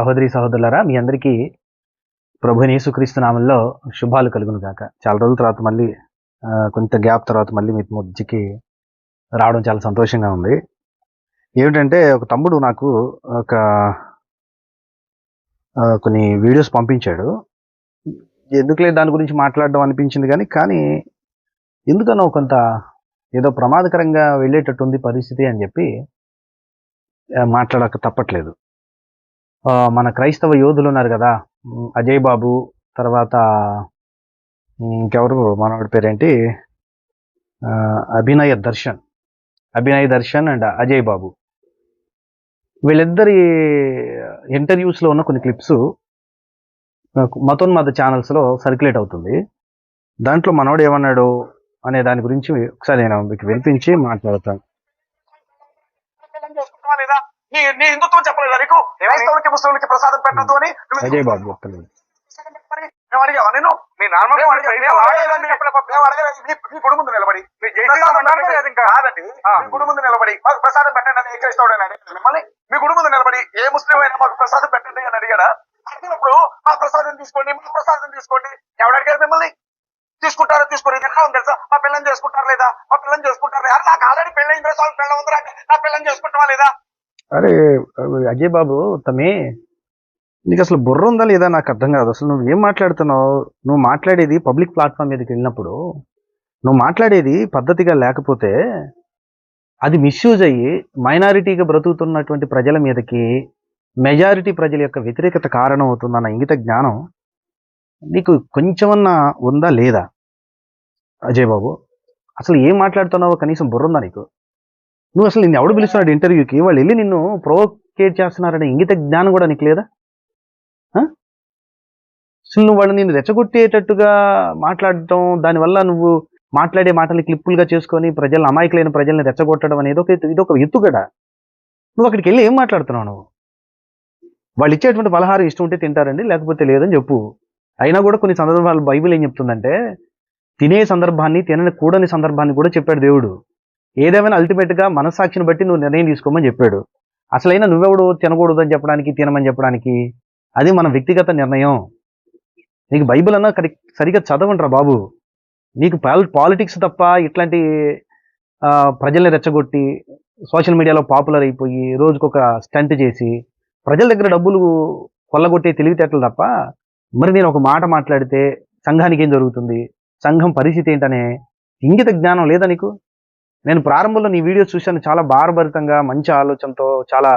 సహోదరి సహోదరులారా మీ అందరికీ ప్రభు యేసుక్రీస్తు నామంలో శుభాలు కలుగును గాక. చాలా రోజుల తర్వాత మళ్ళీ కొంత గ్యాప్ తర్వాత మళ్ళీ మీ మధ్యకి రావడం చాలా సంతోషంగా ఉంది. ఏమిటంటే ఒక తమ్ముడు నాకు ఒక కొన్ని వీడియోస్ పంపించాడు. ఎందుకులే దాని గురించి మాట్లాడడం అనిపించింది కానీ కానీ ఎందుకనో కొంత ఏదో ప్రమాదకరంగా వెళ్ళేటట్టు ఉంది పరిస్థితి అని చెప్పి మాట్లాడక తప్పట్లేదు. మన క్రైస్తవ యోధులు ఉన్నారు కదా. అజయ్ బాబు తర్వాత ఇంకెవరు? మనవాడి పేరేంటి? అభినయ దర్శన్. అభినయ దర్శన్ అండ్ అజయ్ బాబు. వీళ్ళిద్దరి ఇంటర్వ్యూస్లో ఉన్న కొన్ని క్లిప్స్ మతోన్మత ఛానల్స్లో సర్క్యులేట్ అవుతుంది. దాంట్లో మనోడు ఏమన్నాడు అనే దాని గురించి ఒకసారి నేను మీకు వినిపించి మాట్లాడతాను. నీ నీ హిందుత్వం చెప్పలేదా నీకు. క్రైస్తవులకి ముస్లింలకి ప్రసాదం పెట్టద్దు అని అజయ్ బాబు మేము అడిగావా? నేను నార్మల్ మీ గుడి ముందు నిలబడి. కాదండి. మీ గుడి ముందు నిలబడి. మాకు ప్రసాదం పెట్టండి అని ఏ క్రైస్తవుడు అని అడిగాడు. మిమ్మల్ని మీ గుడి ముందు నిలబడి ఏ ముస్లిం అయినా మాకు ప్రసాదం పెట్టండి అని అడిగాడా? అడిగినప్పుడు మా ప్రసాదం తీసుకోండి మా ప్రసాదం తీసుకోండి. ఎవడు అడిగారు మిమ్మల్ని? తీసుకుంటారో తీసుకోరు? ఇది ఎలా ఉంది తెలుసా? మా పిల్లని చేసుకుంటారు లేదా? మా పిల్లని చేసుకుంటారు లేదా? నాకు ఆల్రెడీ పెళ్ళైంది రా స్వామి పిల్ల ఉందిరా నా పిల్లని చేసుకుంటావా లేదా? అరే అజయ్ బాబు తమే నీకు అసలు బుర్ర ఉందా లేదా నాకు అర్థం కాదు. అసలు నువ్వు ఏం మాట్లాడుతున్నావు? నువ్వు మాట్లాడేది పబ్లిక్ ప్లాట్ఫామ్ మీదకి వెళ్ళినప్పుడు నువ్వు మాట్లాడేది పద్ధతిగా లేకపోతే అది మిస్యూజ్ అయ్యి మైనారిటీగా బ్రతుకుతున్నటువంటి ప్రజల మీదకి మెజారిటీ ప్రజల యొక్క వ్యతిరేకత కారణం అవుతుందన్న ఇంగిత జ్ఞానం నీకు కొంచెమన్నా ఉందా లేదా? అజయ్ బాబు అసలు ఏం మాట్లాడుతున్నావో కనీసం బుర్ర ఉందా నీకు? నువ్వు అసలు నిన్ను ఎవడు పిలుస్తున్నాడు ఇంటర్వ్యూకి? వాళ్ళు వెళ్ళి నిన్ను ప్రొవోకేట్ చేస్తున్నారనే ఇంగిత జ్ఞానం కూడా నీకు లేదా? ఆ? అసలు నువ్వు వాళ్ళు నిన్ను రెచ్చగొట్టేటట్టుగా మాట్లాడటం దానివల్ల నువ్వు మాట్లాడే మాటలు క్లిప్పులుగా చేసుకొని ప్రజలను అమాయకులైన ప్రజల్ని రెచ్చగొట్టడం అనేది ఒక ఇది ఒక ఎత్తుగడ నువ్వు అక్కడికి వెళ్ళి ఏం మాట్లాడుతున్నావు నువ్వు? వాళ్ళు ఇచ్చేటువంటి పలహారం ఇష్టం ఉంటే తింటారండి లేకపోతే లేదని చెప్పు. అయినా కూడా కొన్ని సందర్భాలు బైబిల్ ఏం చెప్తుందంటే తినే సందర్భాన్ని తినని కూడని సందర్భాన్ని కూడా చెప్పాడు దేవుడు. ఏదేమైనా అల్టిమేట్గా మనస్సాక్షిని బట్టి నువ్వు నిర్ణయం తీసుకోమని చెప్పాడు. అసలైనా నువ్వెవడు? తినకూడదు అని చెప్పడానికి తినమని చెప్పడానికి? అది మన వ్యక్తిగత నిర్ణయం. నీకు బైబిల్ అన్నా సరిగ్గా చదవండిరా బాబు. నీకు పాలిటిక్స్ తప్ప ఇట్లాంటి ఆ, ప్రజల్ని రెచ్చగొట్టి సోషల్ మీడియాలో పాపులర్ అయిపోయి రోజుకొక స్టంట్ చేసి ప్రజల దగ్గర డబ్బులు కొల్లగొట్టే తెలివితేటలు తప్ప మరి నేను ఒక మాట మాట్లాడితే సంఘానికి ఏం జరుగుతుంది? సంఘం పరిస్థితి ఏంటనే ఇంగిత జ్ఞానం లేదా నీకు? నేను ప్రారంభంలో నీ వీడియోస్ చూశాను చాలా భారభరితంగా మంచి ఆలోచనతో చాలా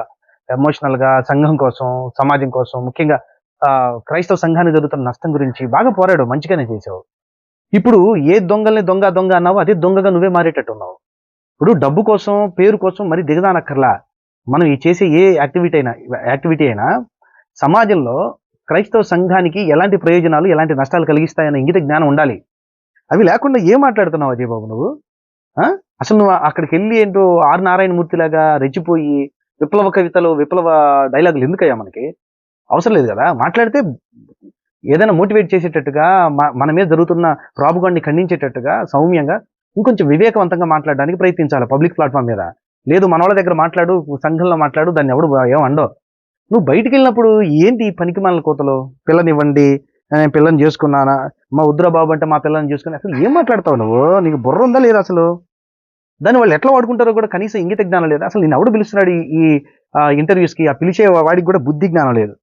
ఎమోషనల్గా సంఘం కోసం సమాజం కోసం ముఖ్యంగా ఆ, క్రైస్తవ సంఘానికి జరుగుతున్న నష్టం గురించి బాగా పోరాడు మంచిగానే చేసావు. ఇప్పుడు ఏ దొంగల్ని దొంగ దొంగ అన్నావో అదే దొంగగా నువ్వే మారేటట్టు ఉన్నావు ఇప్పుడు డబ్బు కోసం పేరు కోసం మరి దిగదానక్కర్లా మనం ఈ చేసే ఏ యాక్టివిటీ అయినా యాక్టివిటీ అయినా సమాజంలో క్రైస్తవ సంఘానికి ఎలాంటి ప్రయోజనాలు ఎలాంటి నష్టాలు కలిగిస్తాయనే ఇంగిత జ్ఞానం ఉండాలి. అవి లేకుండా ఏం మాట్లాడుతున్నావు అజయ్ బాబు నువ్వు? అసలు నువ్వు అక్కడికి వెళ్ళి ఏంటో ఆర్ నారాయణమూర్తి లాగా రెచ్చిపోయి విప్లవ కవితలు విప్లవ డైలాగులు ఎందుకయ్యా మనకి? అవసరం లేదు కదా? మాట్లాడితే ఏదైనా మోటివేట్ చేసేటట్టుగా మన మీద జరుగుతున్న ప్రాబుగాన్ని ఖండించేటట్టుగా సౌమ్యంగా ఇంకొంచెం వివేకవంతంగా మాట్లాడడానికి ప్రయత్నించాలి పబ్లిక్ ప్లాట్ఫామ్ మీద. లేదు మన వాళ్ళ దగ్గర మాట్లాడు సంఘంలో మాట్లాడు దాన్ని ఎవడు ఏమండో నువ్వు బయటికి వెళ్ళినప్పుడు ఏంటి పనికి మన కోతలు? పిల్లనివ్వండి నేను పిల్లని చేసుకున్నానా? మా ఉద్ర బాబు అంటే మా పిల్లని చూసుకుని అసలు ఏం మాట్లాడతావు నువ్వు? నీకు బుర్ర ఉందా లేదా అసలు? దాన్ని వాళ్ళు ఎట్లా వాడుకుంటారో కూడా కనీసం ఇంగిత జ్ఞానం లేదు. అసలు నేను ఎవడు పిలుస్తున్నాడు ఈ- ఇంటర్వ్యూస్కి ఇంటర్వ్యూస్కి? ఆ పిలిచే వాడికి కూడా బుద్ధి జ్ఞానం లేదు.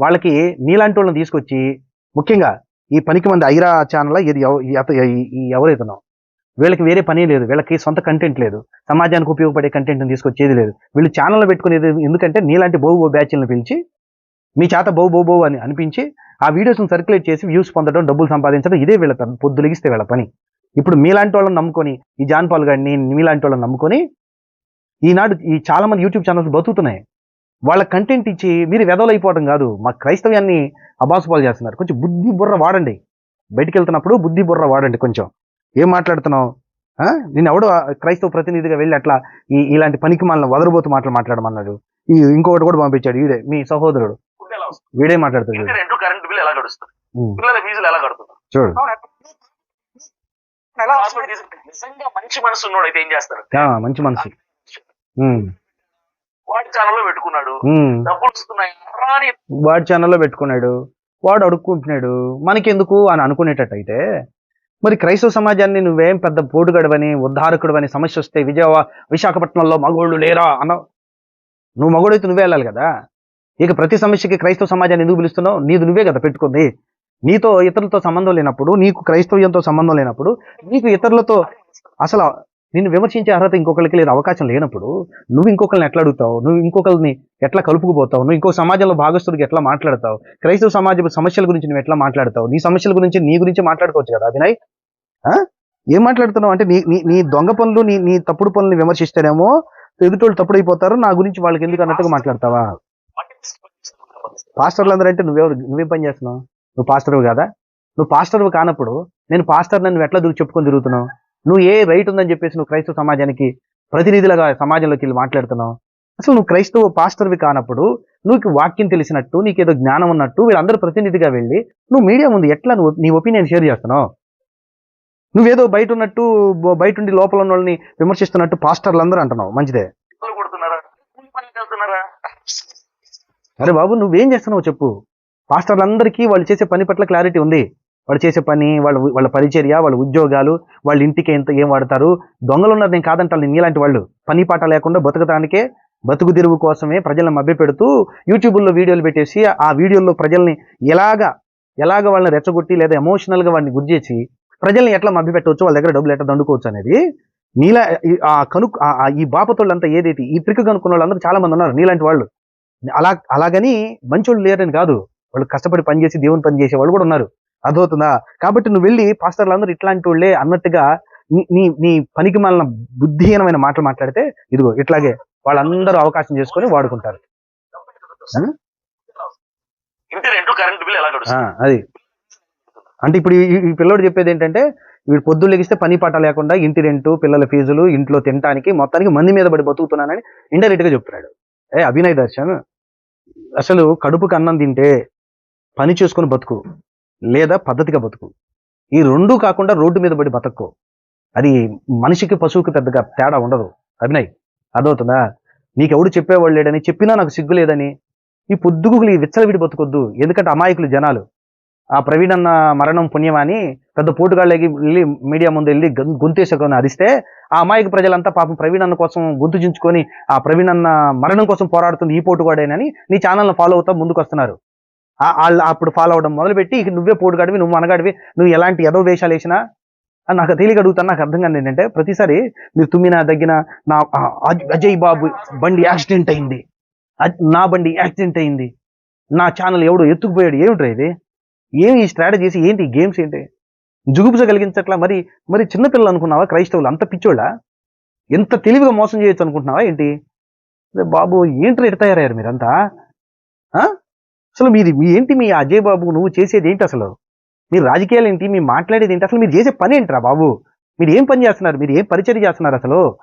వాళ్ళకి నీలాంటి వాళ్ళని తీసుకొచ్చి ముఖ్యంగా ఈ పనికి మంది ఐరా ఛానల్ ఇది ఎవరైతున్నావు వీళ్ళకి వేరే పని లేదు. వీళ్ళకి సొంత కంటెంట్ లేదు. సమాజానికి ఉపయోగపడే కంటెంట్ తీసుకొచ్చేది లేదు. వీళ్ళు ఛానల్ పెట్టుకునేది ఎందుకంటే నీలాంటి బౌ బౌ బ్యాచ్లను పిలిచి మీ చేత బౌ అని అనిపించి ఆ వీడియోస్ని సర్క్యులేట్ చేసి వ్యూస్ పొందడం డబ్బులు సంపాదించడం ఇదే వీళ్ళ పని పొద్దులిగిస్తే వీళ్ళ పని. ఇప్పుడు మీలాంటి వాళ్ళని నమ్ముకొని ఈ జాన్ పాల్ గారిని మీలాంటి వాళ్ళని నమ్ముకొని ఈనాడు ఈ చాలా మంది యూట్యూబ్ ఛానల్స్ బతుకుతున్నాయి వాళ్ళ కంటెంట్ ఇచ్చి మీరు వెదవలైపోవడం కాదు. మా క్రైస్తవ్యాన్ని అబాసుపాలు చేస్తున్నారు. కొంచెం బుద్ధి బుర్ర వాడండి. బయటికి వెళ్తున్నప్పుడు బుద్ధి బుర్ర వాడండి కొంచెం. ఏం మాట్లాడుతున్నావు? ఆ? నేను ఎవడో ఆ క్రైస్తవ ప్రతినిధిగా వెళ్ళి అట్లా ఈ ఇలాంటి పనికి మనల్ని వదరబోతు మాటలు మాట్లాడమన్నాడు. ఈ ఇంకొకటి కూడా పంపించాడు. వీడే మీ సహోదరుడు. ఎలా వస్తుంది. వీడే మాట్లాడుతాడు. ఇంటి రెంట్ కరెంట్ బిల్ ఎలా గడుస్తుంది? పిల్లల ఫీజులు ఎలా కడుతున్నారు చూడు? నిజంగా మంచి మనసు ఉన్నోడు అయితే ఏం చేస్తారు ఆ, మంచి మనసు. వాడి ఛానల్లో పెట్టుకున్నాడు. డబ్బులు వస్తున్నాయి? అని వాడి ఛానల్లో పెట్టుకున్నాడు. వాడు అడుక్కుంటున్నాడు. మనకెందుకు అని అనుకునేటట్టయితే మరి క్రైస్తవ సమాజాన్ని నువ్వేం పెద్ద పోటుగడవని ఉద్ధారకుడవని సమస్య వస్తే విజయవా విశాఖపట్నంలో మగోళ్ళు లేరా అన్న నువ్వు మగోడైతే నువ్వే వెళ్ళాలి కదా? ఇక ప్రతి సమస్యకి క్రైస్తవ సమాజాన్ని ఎందుకు పిలుస్తున్నావు? నీది నువ్వే కదా పెట్టుకుంది. నీతో ఇతరులతో సంబంధం లేనప్పుడు నీకు క్రైస్తవ్యంతో సంబంధం లేనప్పుడు నీకు ఇతరులతో అసలు నిన్ను విమర్శించే అర్హత ఇంకొకరికి లేదు అవకాశం లేనప్పుడు నువ్వు ఇంకొకరిని ఎట్లా అడుగుతావు? నువ్వు ఇంకొకరిని ఎట్లా కలుపుకుపోతావు? నువ్వు ఇంకో సమాజంలో భాగస్తుడికి ఎట్లా మాట్లాడతావు? క్రైస్తవ సమాజ సమస్యల గురించి నువ్వు ఎట్లా మాట్లాడతావు? నీ సమస్యల గురించి నీ గురించి మాట్లాడుకోవచ్చు కదా అభినయ్? ఆ? ఏం మాట్లాడుతున్నావు? అంటే నీ నీ నీ దొంగ పనులు నీ నీ తప్పుడు పనులు విమర్శిస్తేనేమో ఎదుటోళ్ళు తప్పుడు అయిపోతారు నా గురించి వాళ్ళకి ఎందుకు అన్నట్టుగా మాట్లాడతావా? పాస్టర్లు అందరూ అంటే నువ్వెవరు? నువ్వేం పని చేస్తున్నావు? నువ్వు పాస్టర్వు కదా? నువ్వు పాస్టర్వు కానప్పుడు నేను పాస్టర్ నువ్వు ఎట్లా దిగు చెప్పుకొని తిరుగుతున్నావు? నువ్వు ఏ రైట్ ఉందని చెప్పేసి నువ్వు క్రైస్తవ సమాజానికి ప్రతినిధులుగా సమాజంలోకి వెళ్ళి మాట్లాడుతున్నావు? అసలు నువ్వు క్రైస్తవ పాస్టర్వి కానప్పుడు నువ్వు వాక్యం తెలిసినట్టు నీకు ఏదో జ్ఞానం ఉన్నట్టు వీళ్ళందరూ ప్రతినిధిగా వెళ్ళి నువ్వు మీడియా ముందు ఎట్లా నువ్వు నీ ఒపీనియన్ షేర్ చేస్తున్నావు? నువ్వేదో బయట ఉన్నట్టు బయట ఉండి లోపల ఉన్న వాళ్ళని విమర్శిస్తున్నట్టు పాస్టర్లు అందరూ అంటున్నావు. మంచిదే. అరే బాబు నువ్వేం చేస్తున్నావు చెప్పు. పాస్టర్లందరికీ వాళ్ళు చేసే పని పట్ల క్లారిటీ ఉంది. వాళ్ళు చేసే పని వాళ్ళ వాళ్ళ పరిచర్య వాళ్ళ ఉద్యోగాలు వాళ్ళ ఇంటికి ఎంత ఏం వాడతారు. దొంగలు ఉన్నారు నేను కాదంటాను నీలాంటి వాళ్ళు. పని పాట లేకుండా బతకడానికే బతుకుదెరువు కోసమే ప్రజలను మభ్యపెడుతూ యూట్యూబ్లో వీడియోలు పెట్టేసి ఆ వీడియోల్లో ప్రజల్ని ఎలాగా ఎలాగ వాళ్ళని రెచ్చగొట్టి లేదా ఎమోషనల్గా వాడిని గుర్చేసి ప్రజల్ని ఎట్లా మభ్యపెట్టవచ్చు వాళ్ళ దగ్గర డబ్బులు ఎట్లా దండుకోవచ్చు అనేది నీలా ఆ కను ఆ ఈ బాపతోళ్ళంతా ఏదైతే ఈ ట్రిక్ కనుక్కున్న వాళ్ళందరూ చాలా మంది ఉన్నారు నీలాంటి వాళ్ళు. అలా అలాగని మంచోళ్ళు లేరని కాదు. వాళ్ళు కష్టపడి పనిచేసి దేవుని పని చేసే వాళ్ళు కూడా ఉన్నారు. అర్థమవుతుందా? కాబట్టి నువ్వు వెళ్ళి పాస్టర్లు అందరూ ఇట్లాంటి వాళ్ళే అన్నట్టుగా నీ నీ పనికి మాలిన బుద్ధిహీనమైన మాటలు మాట్లాడితే ఇదిగో ఇట్లాగే వాళ్ళందరూ అవకాశం చేసుకొని వాడుకుంటారు. అది. అంటే ఇప్పుడు ఈ ఈ పిల్లోడు చెప్పేది ఏంటంటే వీడు పొద్దున్న లెగిస్తే పని పాట లేకుండా ఇంటి రెంటు పిల్లల ఫీజులు ఇంట్లో తినడానికి మొత్తానికి మంది మీద పడి బతుకుతున్నానని ఇండైరెక్ట్గా చెప్తున్నాడు. ఏ అభినయ్ దర్శన్? అసలు కడుపుకి అన్నం తింటే పని చేసుకొని బతుకు లేదా పద్ధతిగా బతుకు. ఈ రెండూ కాకుండా రోడ్డు మీద పడి బతకు అది మనిషికి పశువుకి పెద్దగా తేడా ఉండదు. అభినయ్ అర్థమవుతుందా? నీకెవడు చెప్పేవాళ్ళు లేడని చెప్పినా నాకు సిగ్గు లేదని ఈ పొద్దుగులు ఈ విచ్చలవిడి బతుకొద్దు. ఎందుకంటే అమాయకులు జనాలు. ఆ ప్రవీణ్ అన్న మరణం పుణ్యమని పెద్ద పోటుగాళ్ళకి వెళ్ళి మీడియా ముందు వెళ్ళి గొంతేసుకొని అరిస్తే ఆ అమాయక ప్రజలంతా పాపం ప్రవీణ్ అన్న కోసం గొంతు చించుకొని ఆ ప్రవీణ్ అన్న మరణం కోసం పోరాడుతుంది ఈ పోటుగాడేనని నీ ఛానల్ని ఫాలో అవుతా ముందుకు వస్తున్నారు వాళ్ళు అప్పుడు ఫాలో అవడం మొదలుపెట్టి ఇక నువ్వే పోటుగాడివి నువ్వు అనగాడివి నువ్వు ఎలాంటి ఎదో వేషాలు వేసినా? అని నాకు తెలియక అడుగుతాను. నాకు అర్థం కాదు ఏంటంటే ప్రతిసారి మీరు తుమ్మిన దగ్గర నా అజ్- అజయ్ బాబు బండి యాక్సిడెంట్ అయింది. నా బండి యాక్సిడెంట్ అయింది. నా ఛానల్ ఎవడో ఎత్తుకుపోయాడు. ఏమిట్రా ఇది? ఏమి ఈ స్ట్రాటజీస్ ఏంటి ఈ గేమ్స్ ఏంటి? జుగుబుజ కలిగించట్లా మరి మరి చిన్నపిల్లలు అనుకున్నావా క్రైస్తవులు? అంత పిచ్చోళ్ళ? ఎంత తెలివిగా మోసం చేయొచ్చు అనుకుంటున్నావా ఏంటి? బాబు ఏంటి ఎట్ట తయారయ్యారు మీరంతా? ఆ? అసలు మీది మీ ఏంటి మీ అజయ్ బాబు? నువ్వు చేసేది ఏంటి అసలు? మీరు రాజకీయాలు ఏంటి? మీరు మాట్లాడేది ఏంటి? అసలు మీరు చేసే పని ఏంట్రా బాబు? మీరు ఏం పని చేస్తున్నారు? మీరు ఏం పరిచర్య చేస్తున్నారు అసలు?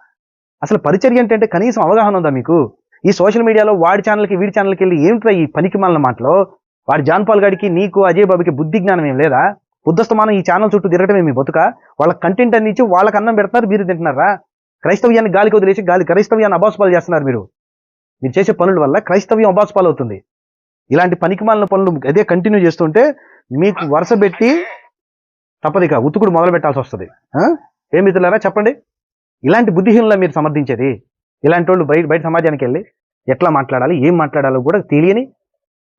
అసలు పరిచర్య అంటే అంటే కనీసం అవగాహన ఉందా మీకు? ఈ సోషల్ మీడియాలో వాడి ఛానల్కి వీడి ఛానల్కి వెళ్ళి ఏమిట్రా ఈ పనికి మాలిన మాటలో? వాడి జాన్పాల్ పాల్ నీకు అజయ్ బాబుకి బుద్ధి జ్ఞానం ఏం లేదా? బుద్ధస్తమానం ఈ ఛానల్ చుట్టూ తిరగటమే మీ బతుక. వాళ్ళ కంటెంట్ అందించి వాళ్ళకి అన్నం పెడతారు మీరు తింటున్నారా? క్రైస్తవ్యాన్ని గాలికి వదిలేసి గాలి క్రైస్తవ్యాన్ని అబాసుపాలు చేస్తున్నారు మీరు. మీరు చేసే పనుల వల్ల క్రైస్తవ్యం అబాసుపాలు అవుతుంది. ఇలాంటి పనికిమాలిన పనులు అదే కంటిన్యూ చేస్తుంటే మీకు వరుస పెట్టి తప్పదిక ఉతుకుడు మొదలు పెట్టాల్సి వస్తుంది. ఆ? ఏం మిత్రులారా చెప్పండి. ఇలాంటి బుద్ధిహీనులా మీరు సమర్థించేది? ఇలాంటి వాళ్ళు బయట బయట సమాజానికి వెళ్ళి ఎట్లా మాట్లాడాలి ఏం మాట్లాడాలో కూడా తెలియని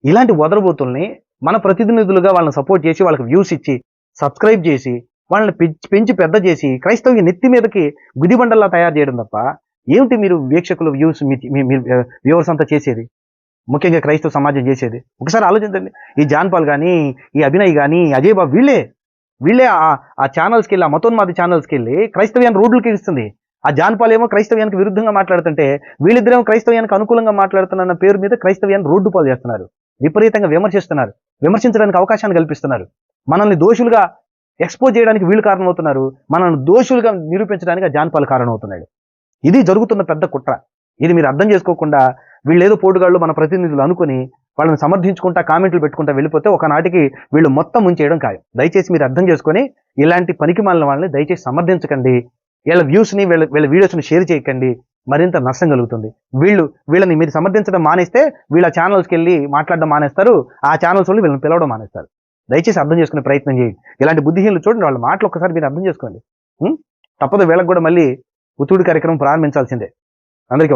ఇలాంటి వదరబోతుల్ని మన ప్రతినిధులుగా వాళ్ళని సపోర్ట్ చేసి వాళ్ళకి వ్యూస్ ఇచ్చి సబ్స్క్రైబ్ చేసి వాళ్ళని పెంచి పెంచి పెద్ద చేసి క్రైస్తవ్య నెత్తి మీదకి గుదిబండల్లా తయారు చేయడం తప్ప ఏమిటి మీరు వీక్షకులు వ్యూస్ మీ వ్యూవర్స్ అంతా చేసేది? ముఖ్యంగా క్రైస్తవ సమాజం చేసేది. ఒకసారి ఆలోచించండి. ఈ జాన్పాల్ కానీ ఈ అభినయ్ కానీ అజయ్ బాబు వీళ్ళే. వీళ్ళే ఆ- ఆ ఛానల్స్కి వెళ్ళి ఆ మతోన్మాది ఛానల్స్కి వెళ్ళి క్రైస్తవ్యాన్ని రోడ్లకి ఇస్తుంది. ఆ జాన్పాల్ ఏమో క్రైస్తవ్యానికి విరుద్ధంగా మాట్లాడుతుంటే వీళ్ళిద్దరేమో క్రైస్తవ్యానికి అనుకూలంగా మాట్లాడుతున్న పేరు మీద క్రైస్తవ్యాన్ని రోడ్డు పాలు చేస్తున్నారు. విపరీతంగా విమర్శిస్తున్నారు. విమర్శించడానికి అవకాశాన్ని కల్పిస్తున్నారు. మనల్ని దోషులుగా ఎక్స్పోజ్ చేయడానికి వీళ్ళు కారణమవుతున్నారు. మనల్ని దోషులుగా నిరూపించడానికి ఆ జాన్ కారణమవుతున్నాడు. ఇది జరుగుతున్న పెద్ద కుట్ర. ఇది మీరు అర్థం చేసుకోకుండా వీళ్ళేదో పోటుగాళ్ళు మన ప్రతినిధులు అనుకుని వాళ్ళని సమర్థించుకుంటా కామెంట్లు పెట్టుకుంటా వెళ్ళిపోతే ఒకనాటికి వీళ్ళు మొత్తం ముంచేయడం ఖాయం. దయచేసి మీరు అర్థం చేసుకొని ఇలాంటి పనికి మాలిన వాళ్ళని దయచేసి సమర్థించకండి. వీళ్ళ వ్యూస్ని వీళ్ళ వీళ్ళ వీడియోస్ని షేర్ చేయకండి. మరింత నష్టం కలుగుతుంది. వీళ్ళు వీళ్ళని మీరు సమర్థించడం మానేస్తే వీళ్ళ ఛానల్స్కి వెళ్ళి మాట్లాడడం మానేస్తారు. ఆ ఛానల్స్ వాళ్ళు వీళ్ళని పిలవడం మానేస్తారు. దయచేసి అర్థం చేసుకునే ప్రయత్నం చేయండి. ఇలాంటి బుద్ధిహీనులు చూడండి వాళ్ళ మాటలు ఒకసారి మీరు అర్థం చేసుకోండి. తప్పదు వీళ్ళకి కూడా మళ్ళీ ఉతుడు కార్యక్రమం ప్రారంభించాల్సిందే. అందరికీ